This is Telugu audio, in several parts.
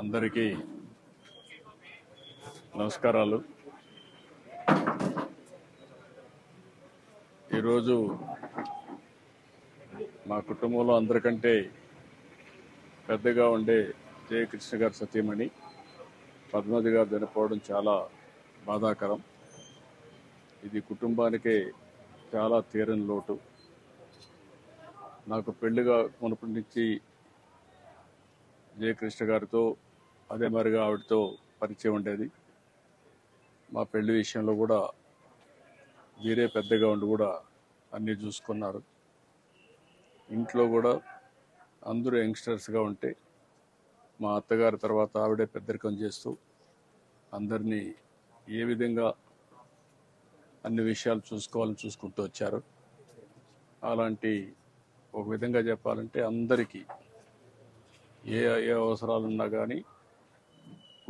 అందరికీ నమస్కారాలు. ఈరోజు మా కుటుంబంలో అందరికంటే పెద్దగా ఉండే జయకృష్ణ గారు సతీమణి పద్మతి గారు చనిపోవడం చాలా బాధాకరం. ఇది కుటుంబానికే చాలా తీరని లోటు. నాకు పెళ్ళిగా మునుపటి నుంచి జయకృష్ణ గారితో అదే మరిగా ఆవిడతో పరిచయం ఉండేది. మా పెళ్ళి విషయంలో కూడా వీరే పెద్దగా ఉండి కూడా అన్నీ చూసుకున్నారు. ఇంట్లో కూడా అందరూ యంగ్స్టర్స్గా ఉంటే మా అత్తగారి తర్వాత ఆవిడే పెద్దరికం చేస్తూ అందరినీ ఏ విధంగా అన్ని విషయాలు చూసుకోవాలని చూసుకుంటూ వచ్చారు. అలాంటి ఒక విధంగా చెప్పాలంటే అందరికీ ఏ ఏ అవసరాలున్నా కానీ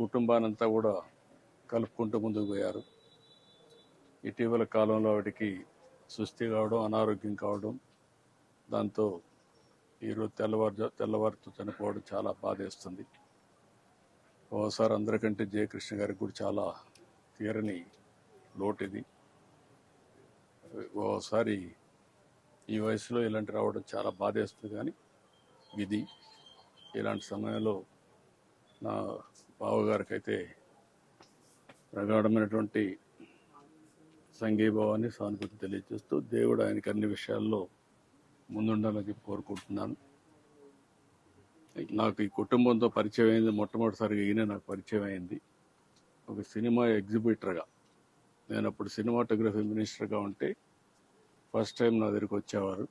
కుటుంబానంతా కూడా కలుపుకుంటూ ముందుకు పోయారు. ఇటీవల కాలంలో వాటికి సుస్థి కావడం అనారోగ్యం కావడం దాంతో ఈరోజు తెల్లవారు తెల్లవారుతో చనిపోవడం చాలా బాధేస్తుంది. ఓసారి అందరికంటే జయకృష్ణ గారికి కూడా చాలా తీరని లోటు ఇది ఓసారి ఈ వయసులో ఇలాంటి రావడం చాలా బాధేస్తుంది కానీ ఇది ఇలాంటి సమయంలో నా బావగారికి అయితే ప్రగాఢమైనటువంటి సంఘీభావాన్ని సానుభూతి తెలియజేస్తూ దేవుడు ఆయనకి అన్ని విషయాల్లో ముందుండాలని కోరుకుంటున్నాను. నాకు ఈ కుటుంబంతో పరిచయం అయింది మొట్టమొదటిసారిగా ఈయన నాకు పరిచయం అయింది ఒక సినిమా ఎగ్జిబిటర్గా నేను అప్పుడు సినిమాటోగ్రఫీ మినిస్టర్గా ఉంటే ఫస్ట్ టైం నా దగ్గరికి వచ్చేవారు.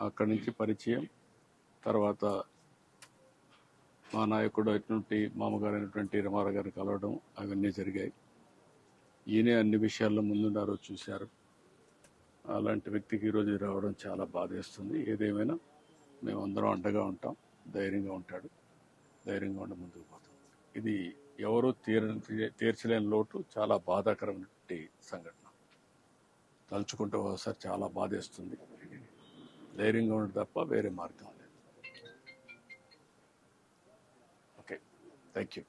అక్కడి నుంచి పరిచయం తర్వాత మా నాయకుడు అయినటువంటి మామగారు అయినటువంటి గారిని కలవడం అవన్నీ జరిగాయి. ఈయనే అన్ని విషయాల్లో ముందున్నారో చూశారు. అలాంటి వ్యక్తికి ఈరోజు రావడం చాలా బాధేస్తుంది. ఏదేమైనా మేము అందరం అండగా ఉంటాం. ధైర్యంగా ఉంటాడు. ధైర్యంగా ఉండి ముందుకు పోతాం. ఇది ఎవరూ తీర తీర్చలేని లోటు చాలా బాధాకరమైనటువంటి సంఘటన. తలుచుకుంటే ఒకసారి చాలా బాధేస్తుంది. ధైర్యంగా ఉండడం తప్ప వేరే మార్గం Thank you.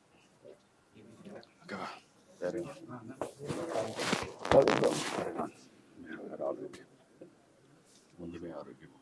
God. That is. That is. That is.